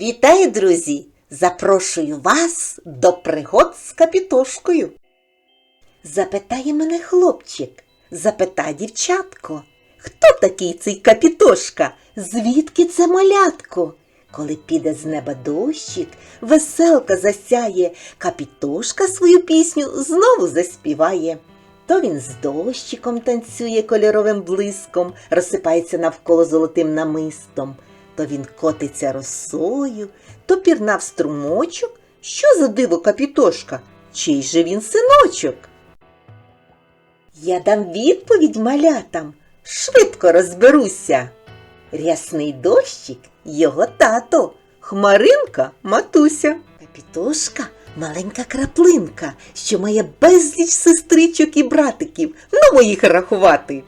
Вітаю, друзі! Запрошую вас до пригод з капітошкою. Запитає мене хлопчик, запитай дівчатко. Хто такий цей капітошка? Звідки це малятко? Коли піде з неба дощик, веселка засяє, капітошка свою пісню знову заспіває. То він з дощиком танцює кольоровим блиском, розсипається навколо золотим намистом, то він котиться росою, то пірнав струмочок. Що за диво капітошка? Чий же він синочок? Я дам відповідь малятам, швидко розберуся. Рясний дощик його тато, хмаринка матуся. Капітошка маленька краплинка, що має безліч сестричок і братиків. Ну їх рахувати.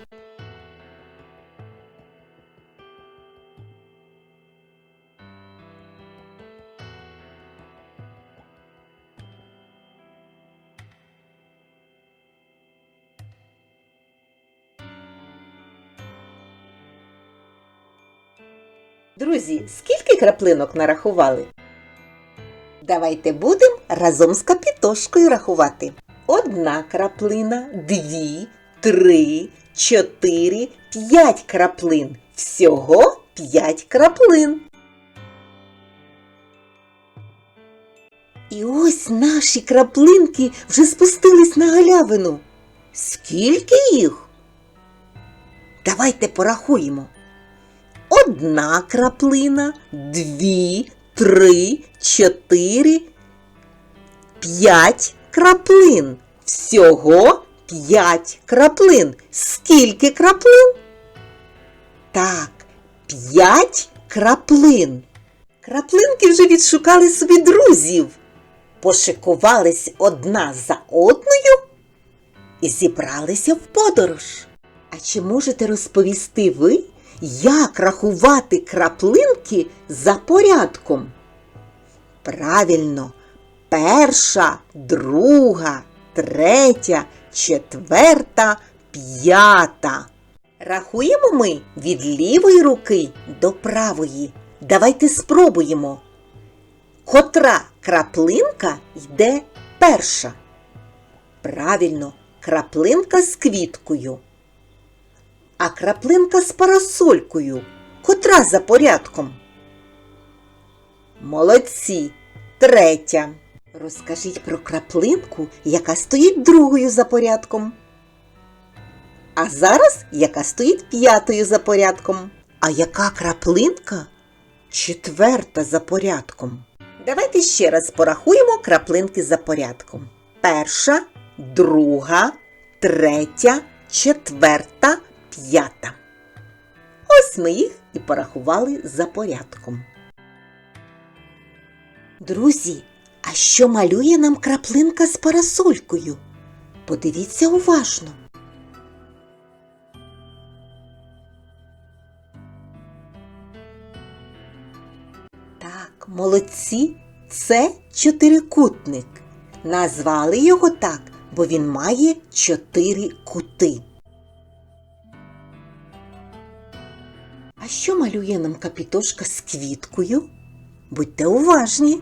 Друзі, скільки краплинок нарахували? Давайте будемо разом з капітошкою рахувати. Одна краплина, дві, три, чотири, п'ять краплин. Всього п'ять краплин. І ось наші краплинки вже спустились на галявину. Скільки їх? Давайте порахуємо. Одна краплина, дві, три, чотири, п'ять краплин. Всього п'ять краплин. Скільки краплин? Так, п'ять краплин. Краплинки вже відшукали собі друзів, пошикувались одна за одною і зібралися в подорож. А чи можете розповісти ви, як рахувати краплинки за порядком? Правильно, перша, друга, третя, четверта, п'ята. Рахуємо ми від лівої руки до правої. Давайте спробуємо. Котра краплинка йде перша? Правильно, краплинка з квіткою. А краплинка з парасолькою. Котра за порядком? Молодці. Третя. Розкажіть про краплинку, яка стоїть другою за порядком. А зараз яка стоїть п'ятою за порядком. А яка краплинка? Четверта за порядком. Давайте ще раз порахуємо краплинки за порядком. Перша, друга, третя, четверта, п'ята. Ось ми їх і порахували за порядком. Друзі, а що малює нам краплинка з парасолькою? Подивіться уважно. Так, молодці, це чотирикутник. Назвали його так, бо він має чотири кути. А що малює нам капітошка з квіткою? Будьте уважні.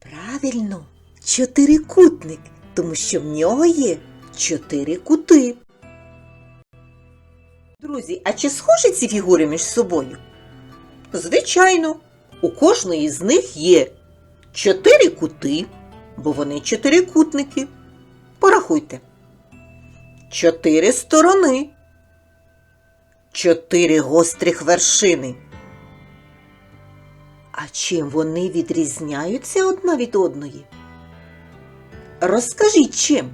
Правильно, чотирикутник, тому що в нього є чотири кути. Друзі, а чи схожі ці фігури між собою? Звичайно, у кожної з них є чотири кути, бо вони чотирикутники. Порахуйте. Чотири сторони. Чотири гострих вершини. А чим вони відрізняються одна від одної? Розкажіть чим?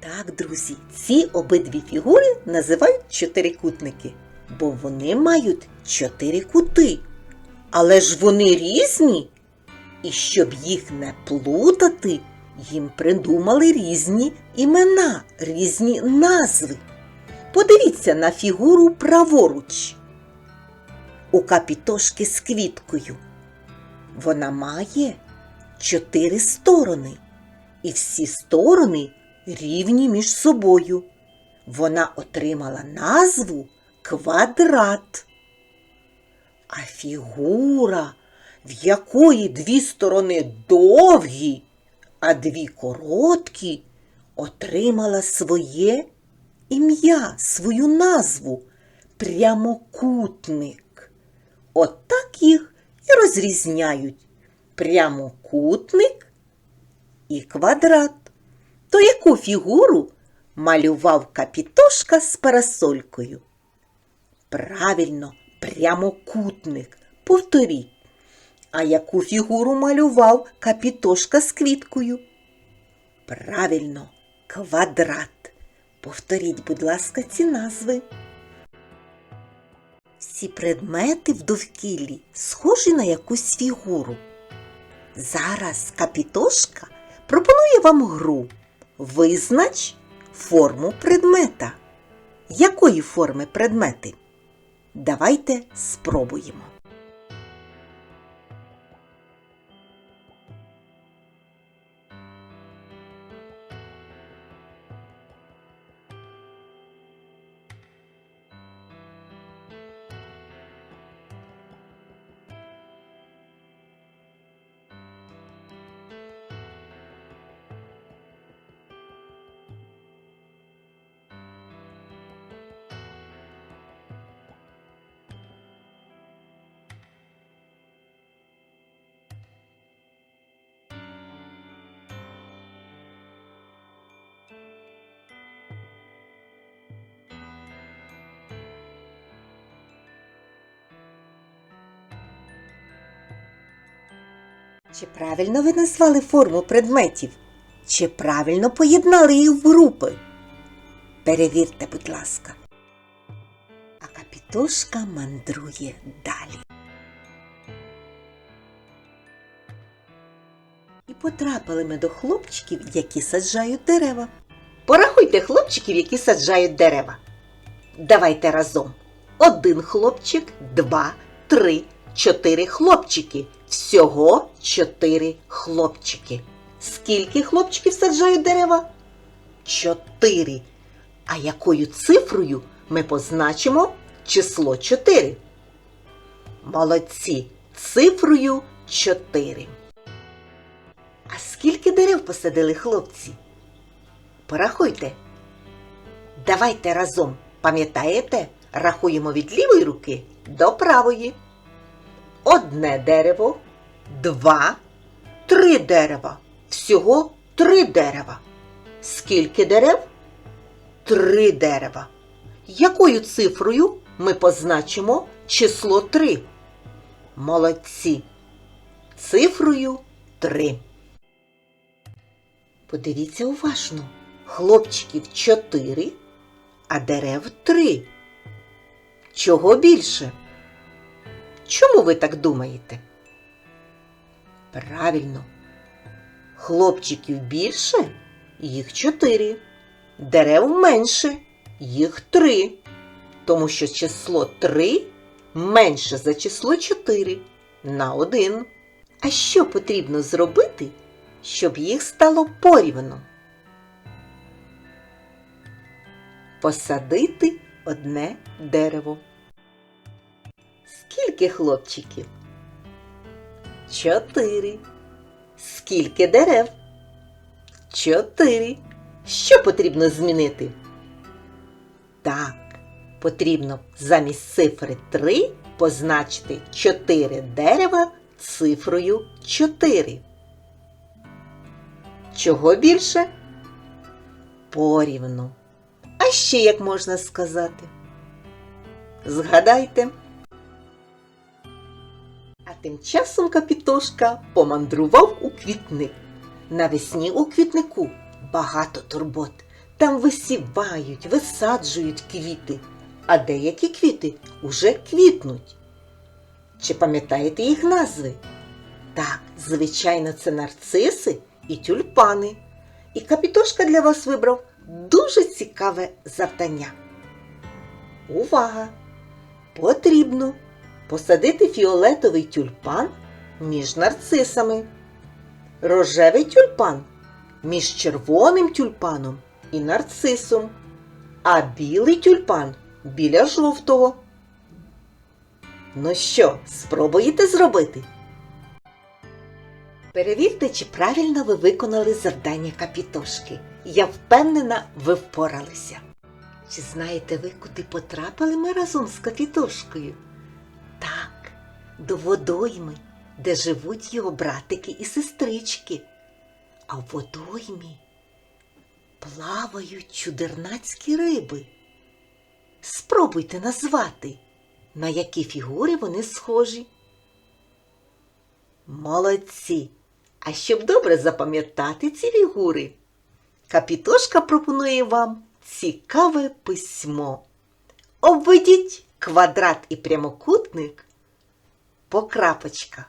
Так, друзі, ці обидві фігури називають чотирикутники, бо вони мають чотири кути. Але ж вони різні. І щоб їх не плутати, їм придумали різні імена, різні назви. Подивіться на фігуру праворуч. У капітошки з квіткою. Вона має чотири сторони, і всі сторони рівні між собою. Вона отримала назву квадрат. А фігура, в якої дві сторони довгі, а дві короткі, отримала своє ім'я, свою назву прямокутник. Отак їх і розрізняють прямокутник і квадрат. То яку фігуру малював капітошка з парасолькою? Правильно, прямокутник. Повторіть. А яку фігуру малював капітошка з квіткою? Правильно, квадрат. Повторіть, будь ласка, ці назви. Всі предмети в довкіллі схожі на якусь фігуру. Зараз капітошка пропонує вам гру. Визнач форму предмета. Якої форми предмети? Давайте спробуємо. Чи правильно ви назвали форму предметів? Чи правильно поєднали їх в групи? Перевірте, будь ласка. А капітошка мандрує далі. І потрапили ми до хлопчиків, які саджають дерева. Порахуйте хлопчиків, які саджають дерева. Давайте разом. Один хлопчик, два, три, чотири хлопчики. Всього чотири хлопчики. Скільки хлопчиків саджають дерева? Чотири. А якою цифрою ми позначимо число чотири? Молодці. Цифрою чотири. А скільки дерев посадили хлопці? Порахуйте. Давайте разом. Пам'ятаєте? Рахуємо від лівої руки до правої. Одне дерево, два, три дерева. Всього три дерева. Скільки дерев? Три дерева. Якою цифрою ми позначимо число три? Молодці. Цифрою три. Подивіться уважно. Хлопчиків чотири, а дерев три. Чого більше? Чому ви так думаєте? Правильно, хлопчиків більше, їх чотири, дерев менше, їх три, тому що число три менше за число чотири на один. А що потрібно зробити, щоб їх стало порівну? Посадити одне дерево. Скільки хлопчиків? Чотири. Скільки дерев? Чотири. Що потрібно змінити? Так, потрібно замість цифри 3 позначити 4 дерева цифрою 4. Чого більше? Порівну. А ще як можна сказати? Згадайте. Тим часом капітошка помандрував у квітник. Навесні у квітнику багато турбот. Там висівають, висаджують квіти, а деякі квіти уже квітнуть. Чи пам'ятаєте їх назви? Так, звичайно, це нарциси і тюльпани. І капітошка для вас вибрав дуже цікаве завдання. Увага! Потрібно посадити фіолетовий тюльпан між нарцисами, рожевий тюльпан між червоним тюльпаном і нарцисом, а білий тюльпан біля жовтого. Ну що, спробуєте зробити? Перевірте, чи правильно ви виконали завдання капітошки. Я впевнена, ви впоралися. Чи знаєте ви, куди потрапили ми разом з капітошкою? До водойми, де живуть його братики і сестрички. А в водоймі плавають чудернацькі риби. Спробуйте назвати, на які фігури вони схожі. Молодці! А щоб добре запам'ятати ці фігури, Капітошка пропонує вам цікаве письмо. Обведіть квадрат і прямокутник по крапочках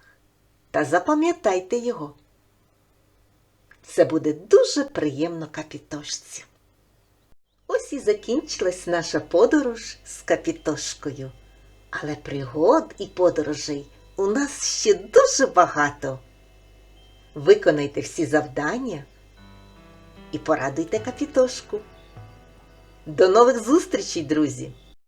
та запам'ятайте його. Це буде дуже приємно капітошці. Ось і закінчилась наша подорож з капітошкою. Але пригод і подорожей у нас ще дуже багато. Виконайте всі завдання і порадуйте капітошку. До нових зустрічей, друзі!